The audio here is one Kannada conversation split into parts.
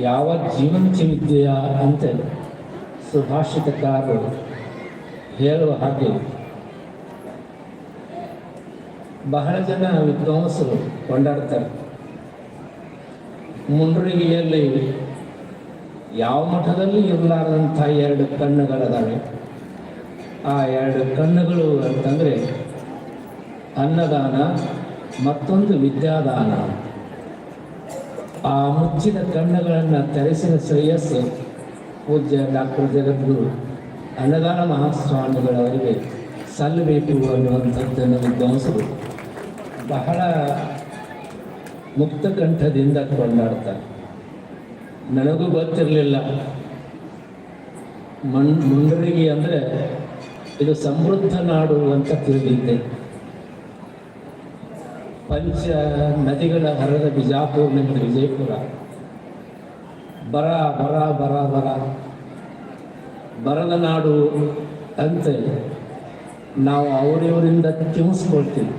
ಯಾವ ಜೀವನ ವಿದ್ಯೆಯ ಅಂತ ಸುಭಾಷಿತಕಾರರು ಹೇಳುವ ಹಾಗೆ ಬಹಳ ಜನ ವಿದ್ವಾಂಸರು ಕೊಂಡಾಡ್ತಾರೆ. ಮುಂಡ್ರಿಗೆಯಲ್ಲಿ ಯಾವ ಮಠದಲ್ಲಿ ಇರಲಾರದಂಥ ಎರಡು ಕಣ್ಣುಗಳದಾವೆ. ಆ ಎರಡು ಕಣ್ಣುಗಳು ಅಂತಂದರೆ ಅನ್ನದಾನ ಮತ್ತೊಂದು ವಿದ್ಯಾದಾನ. ಆ ಮುಚ್ಚಿದ ಕಣ್ಣುಗಳನ್ನು ತೆರೆಸಿದ ಶ್ರೇಯಸ್ಸು ಪೂಜ್ಯ ಡಾಕ್ಟರ್ ಜಗದ್ಗುರು, ಅನ್ನದಾನ ಮಹಾಸ್ವಾಮಿಗಳವರಿಗೆ ಸಲ್ಲಬೇಕು ಅನ್ನುವಂಥದ್ದನ್ನು ವಿದ್ವಾಂಸರು ಬಹಳ ಮುಕ್ತ ಕಂಠದಿಂದ ಕೊಂಡಾಡ್ತಾರೆ ನನಗೂ ಗೊತ್ತಿರಲಿಲ್ಲ. ಮಣ್ ಮುಂಡರಿಗೆ ಅಂದರೆ ಇದು ಸಮೃದ್ಧ ನಾಡು ಅಂತ ತಿಳಿದಿದ್ದೆ. ಪಂಚ ನದಿಗಳ ಹರದ ಬಿಜಾಪುರ ನಿಂತ ವಿಜಯಪುರ. ಬರ ಬರ ಬರ ಬರ. ಬರದ ನಾಡು ಅಂತ ನಾವು ಅವರಿವರಿಂದ ಕಿಮಿಸ್ಕೊಳ್ತೀವಿ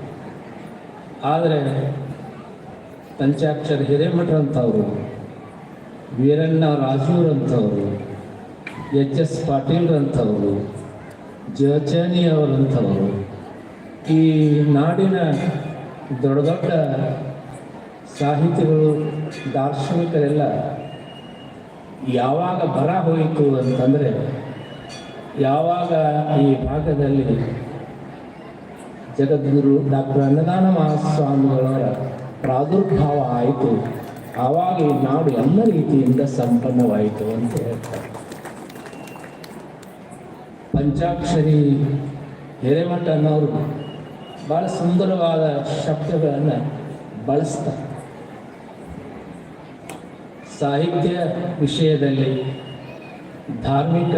ಆದರೆ ಪಂಚಾಕ್ಷರ ಹಿರೇಮಠ ಅಂತವರು, ವೀರಣ್ಣ ರಾಜೂರ್ ಎಚ್ ಎಸ್ ಪಾಟೀಲ್ರಂಥವರು ಜಚನಿ ಅವರಂಥವರು ಈ ನಾಡಿನ ದೊಡ್ಡ ದೊಡ್ಡ ಸಾಹಿತಿಗಳು, ದಾರ್ಶನಿಕರೆಲ್ಲ ಯಾವಾಗ ಬರ ಹೋಯಿತು ಅಂತಂದರೆ, ಯಾವಾಗ ಈ ಭಾಗದಲ್ಲಿ ಜಗದ್ಗುರು ಡಾಕ್ಟರ್ ಅನ್ನದಾನ ಮಹಾಸ್ವಾಮಿಗಳವರ ಪ್ರಾದುರ್ಭಾವ ಆಯಿತು, ಆವಾಗ ಈ ನಾಡು ಎಲ್ಲ ರೀತಿಯಿಂದ ಸಂಪನ್ನವಾಯಿತು ಅಂತ ಹೇಳ್ತಾರೆ. ಪಂಚಾಕ್ಷರಿ ಹಿರೇಮಠ ಅನ್ನೋರು ಭಾಳ ಸುಂದರವಾದ ಶಬ್ದಗಳನ್ನು ಬಳಸ್ತಾರೆ ಸಾಹಿತ್ಯ ವಿಷಯದಲ್ಲಿ, ಧಾರ್ಮಿಕ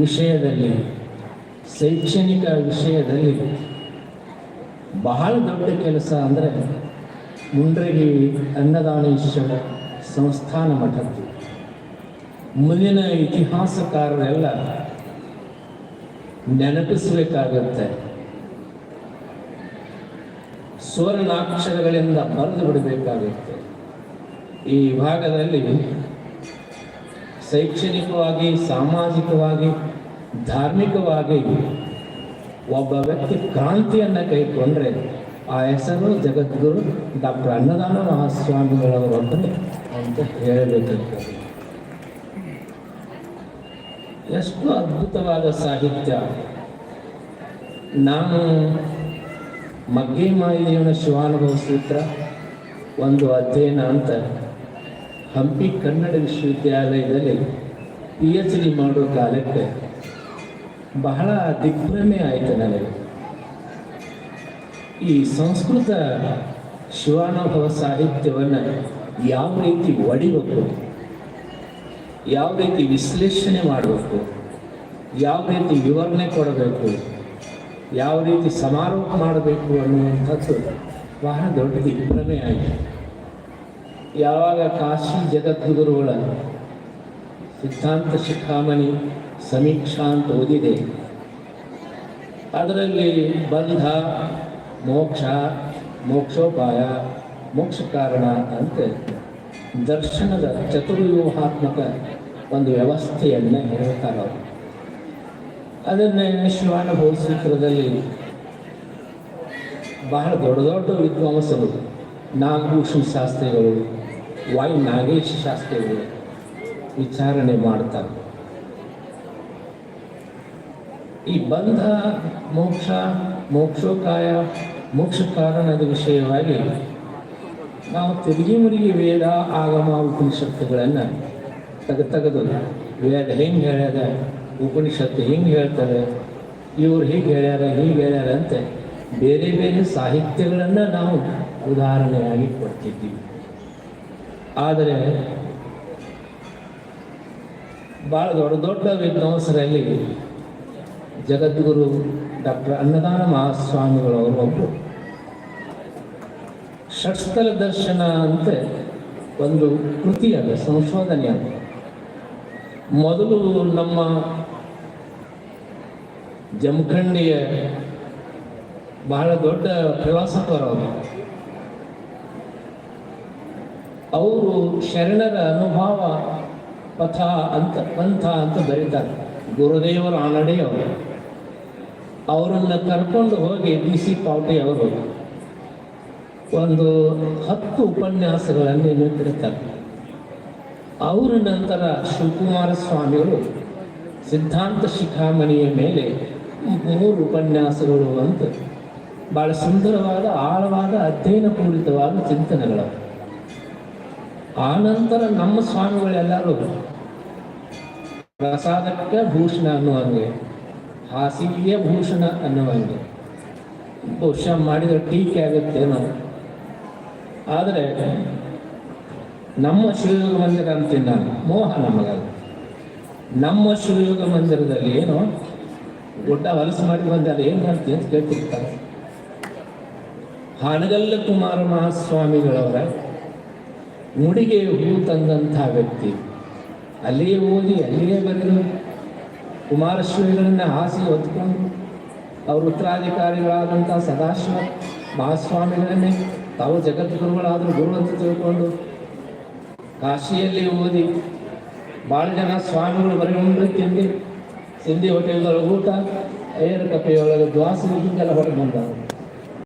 ವಿಷಯದಲ್ಲಿ, ಶೈಕ್ಷಣಿಕ ವಿಷಯದಲ್ಲಿ ಬಹಳ ದೊಡ್ಡ ಕೆಲಸ ಅಂದರೆ ಮುಂಡ್ರಗಿ ಅನ್ನದಾನೇಶ್ವರ ಸಂಸ್ಥಾನ ಮಠದ್ದು ಮುಂದಿನ ಇತಿಹಾಸಕಾರರೆಲ್ಲ ನೆನಪಿಸಬೇಕಾಗತ್ತೆ. ಸುವರ್ಣಾಕ್ಷರಗಳಿಂದ ಬರೆದು ಬಿಡಬೇಕಾಗುತ್ತೆ. ಈ ವಿಭಾಗದಲ್ಲಿ ಶೈಕ್ಷಣಿಕವಾಗಿ, ಸಾಮಾಜಿಕವಾಗಿ, ಧಾರ್ಮಿಕವಾಗಿ ಒಬ್ಬ ವ್ಯಕ್ತಿ ಕ್ರಾಂತಿಯನ್ನು ಕೈಗೊಂಡ್ರೆ ಆ ಹೆಸರು ಜಗದ್ಗುರು ಡಾಕ್ಟರ್ ಅನ್ನದಾನ ಮಹಾಸ್ವಾಮಿಗಳವರು ಅಂತ ಹೇಳಬೇಕಾಗ್ತದೆ. ಎಷ್ಟು ಅದ್ಭುತವಾದ ಸಾಹಿತ್ಯ. ನಾನು ಮಗ್ಗಿ ಮಾಯಿದೇವನ ಶಿವಾನುಭವ ಸೂತ್ರ ಒಂದು ಅಧ್ಯಯನ ಅಂತ ಹಂಪಿ ಕನ್ನಡ ವಿಶ್ವವಿದ್ಯಾಲಯದಲ್ಲಿ ಪಿ ಎಚ್ ಡಿ ಮಾಡೋ ಕಾಲಕ್ಕೆ ಬಹಳ ದಿಗ್ಭ್ರಮೆ ಆಯಿತು ನನಗೆ. ಈ ಸಂಸ್ಕೃತ ಶಿವಾನುಭವ ಸಾಹಿತ್ಯವನ್ನು ಯಾವ ರೀತಿ ಒಡಿಬೇಕು, ಯಾವ ರೀತಿ ವಿಶ್ಲೇಷಣೆ ಮಾಡಬೇಕು, ಯಾವ ರೀತಿ ವಿವರಣೆ ಕೊಡಬೇಕು ಯಾವ ರೀತಿ ಸಮಾರೋಪ ಮಾಡಬೇಕು ಅನ್ನುವಂಥದ್ದು ಬಹಳ ದೊಡ್ಡ ದಿಗ್ಭ್ರಮೆ ಆಗಿದೆ ಯಾವಾಗ ಕಾಶಿ ಜಗದ್ಗುರುಗಳ ಸಿದ್ಧಾಂತ ಶಿಖಾಮಣಿ ಸಮೀಕ್ಷಾ ಅಂತ ಓದಿದೆ, ಅದರಲ್ಲಿ ಬಂಧ, ಮೋಕ್ಷ, ಮೋಕ್ಷೋಪಾಯ, ಮೋಕ್ಷ ಕಾರಣ ಅಂತ ದರ್ಶನದ ಚತುರ್ವ್ಯೂಹಾತ್ಮಕ ಒಂದು ವ್ಯವಸ್ಥೆಯನ್ನು ಹೇಳ್ತಾರೆ ಅವರು ಅದನ್ನೇ ವಿಶ್ವಾನ ಸೂತ್ರದಲ್ಲಿ ಬಹಳ ದೊಡ್ಡ ದೊಡ್ಡ ವಿದ್ವಾಂಸರು, ನಾಗಭೂಷಣ ಶಾಸ್ತ್ರಿಗಳು, ವೈ ನಾಗೇಶ್ ಶಾಸ್ತ್ರಿಗಳು ವಿಚಾರಣೆ ಮಾಡ್ತಾರೆ. ಈ ಬಂಧ, ಮೋಕ್ಷ ಮೋಕ್ಷೋಕಾಯ ಮೋಕ್ಷ ಕಾರಣದ ವಿಷಯವಾಗಿ ನಾವು ತಿರುಗಿ ಮುರುಗಿ ವೇದ ಆಗಮ ಉಪನಿಷತ್ತುಗಳನ್ನು ತೆಗೆದು ತೆಗೆದು ವೇದ ಹೆಂಗೆ ಹೇಳ್ಯಾರ ಉಪನಿಷತ್ತು ಹಿಂಗೆ ಹೇಳ್ತಾರೆ. ಇವ್ರು ಹೀಗೆ ಹೇಳ್ಯಾರ ಹೀಗೆ ಹೇಳ್ಯಾರ ಅಂತ. ಬೇರೆ ಬೇರೆ ಸಾಹಿತ್ಯಗಳನ್ನು ನಾವು ಉದಾಹರಣೆಯಾಗಿ ಕೊಡ್ತಿದ್ದೀವಿ. ಆದರೆ ಭಾಳ ದೊಡ್ಡ ದೊಡ್ಡ ವಿದ್ವಾಂಸರಲ್ಲಿ ಜಗದ್ಗುರು ಡಾಕ್ಟರ್ ಅನ್ನದಾನ ಮಹಾಸ್ವಾಮಿಗಳವರು ಒಬ್ಬರು ಷಟ್ಸ್ಥಲ ದರ್ಶನ ಅಂತ ಒಂದು ಕೃತಿ ಅದ, ಸಂಶೋಧನೆ ಮೊದಲು ನಮ್ಮ ಜಮಖಂಡಿಯ ಬಹಳ ದೊಡ್ಡ ಫಿಲಾಸಫರ್ ಅವರು. ಅವರು ಶರಣರ ಅನುಭವ ಪಥ ಅಂತ, ಪಂಥ ಅಂತ ಬರೀತಾರೆ ಗುರುದೇವರ ಆನಡೆಯವರು ಅವರನ್ನು ಕರ್ಕೊಂಡು ಹೋಗಿ ಡಿ ಸಿ ಪಾವಟಿ ಅವರು ಒಂದು ಹತ್ತು ಉಪನ್ಯಾಸಗಳನ್ನು ನೀಡಿರ್ತಾರೆ ಅವರ ನಂತರ ಶಿವಕುಮಾರ ಸ್ವಾಮಿಗಳು ಸಿದ್ಧಾಂತ ಶಿಖಾಮಣಿಯ ಮೇಲೆ ಮೂರು ಉಪನ್ಯಾಸಗಳು ಅಂತ ಬಹಳ ಸುಂದರವಾದ, ಆಳವಾದ ಅಧ್ಯಯನ ಪೂರಿತವಾದ ಚಿಂತನೆಗಳು. ಆ ನಂತರ ನಮ್ಮ ಸ್ವಾಮಿಗಳೆಲ್ಲರೂ ಪ್ರಸಾದಕ್ಕೆ ಭೂಷಣ ಅನ್ನುವಂಗೆ, ಹಾಸಿಗೆಯ ಭೂಷಣ ಅನ್ನುವಂಗೆ, ಬಹುಶಃ ಮಾಡಿದರೆ ಟೀಕೆ ಆಗುತ್ತೇನೋ ಆದರೆ ನಮ್ಮ ಶ್ರೀಯೋಗ ಮಂದಿರ ಅಂತೀನಿ ನಾನು ಮೋಹ ನಮಗದು ನಮ್ಮ ಶಿವಯೋಗ ಮಂದಿರದಲ್ಲಿ ಏನು ಗುಡ್ಡ ವಲಸೆ ಮಾಡಿ ಬಂದಾಗ ಏನು ಮಾಡ್ತೀನಿ ಅಂತ ಕೇಳ್ತಿರ್ತಾರೆ. ಹಣಗಲ್ಲ ಕುಮಾರ ಮಹಾಸ್ವಾಮಿಗಳವರ ಮುಡಿಗೆ ಹೂ ತಂದಂತಹ ವ್ಯಕ್ತಿ. ಅಲ್ಲಿಯೇ ಓದಿ, ಅಲ್ಲಿಯೇ ಬರೆದು ಕುಮಾರಶ್ರೀಗಳನ್ನ ಹಾಸಿ ಹೊತ್ಕೊಂಡು ಅವ್ರ ಉತ್ತರಾಧಿಕಾರಿಗಳಾದಂಥ ಸದಾಶಿವ ಮಹಾಸ್ವಾಮಿಗಳನ್ನೇ ತಾವು ಜಗದ್ಗುರುಗಳಾದರೂ ಗುರು ಅಂತ ತಿಳ್ಕೊಂಡು ಕಾಶಿಯಲ್ಲಿ ಓದಿ ಭಾಳ ಜನ ಸ್ವಾಮಿಗಳು ಬರೀ ಉಂಡು ತಿಂದು ಸಿಂಧಿ ಹೋಟೆಲ್ದೊಳಗೆ ಊಟ, ಏರ್ ಕಪೆಯೊಳಗೆ ದ್ವಾಸಿ ಹಿಂಗೆಲ್ಲ ಹೊರಗೆ ಬಂದವರು.